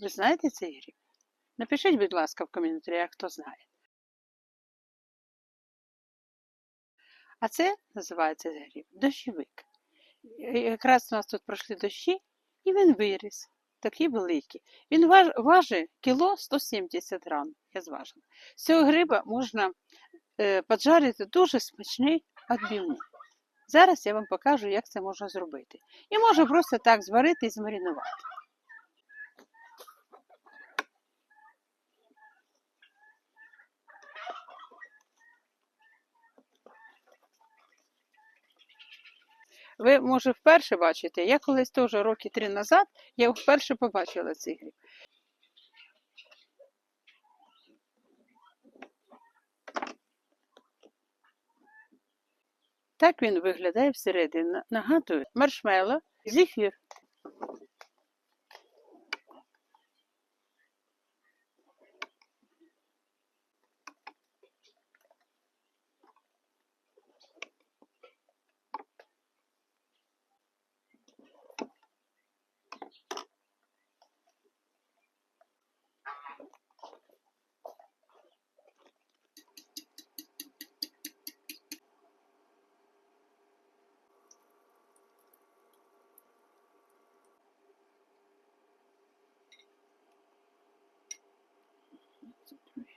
Ви знаєте цей гриб? Напишіть, будь ласка, в коментарях, хто знає. А це називається гриб дощовик. Якраз у нас тут пройшли дощі, і він виріс. Такий великий. Він важ, важить кіло 170 грам. Я зважила. З цього гриба можна е, поджарити дуже смачний відбивний. Зараз я вам покажу, як це можна зробити. І можна просто так зварити і змаринувати. Ви, може, вперше бачите, я колись теж роки три назад, я вперше побачила цей гриб. Так він виглядає всередині. Нагадую, маршмело, зефір. three.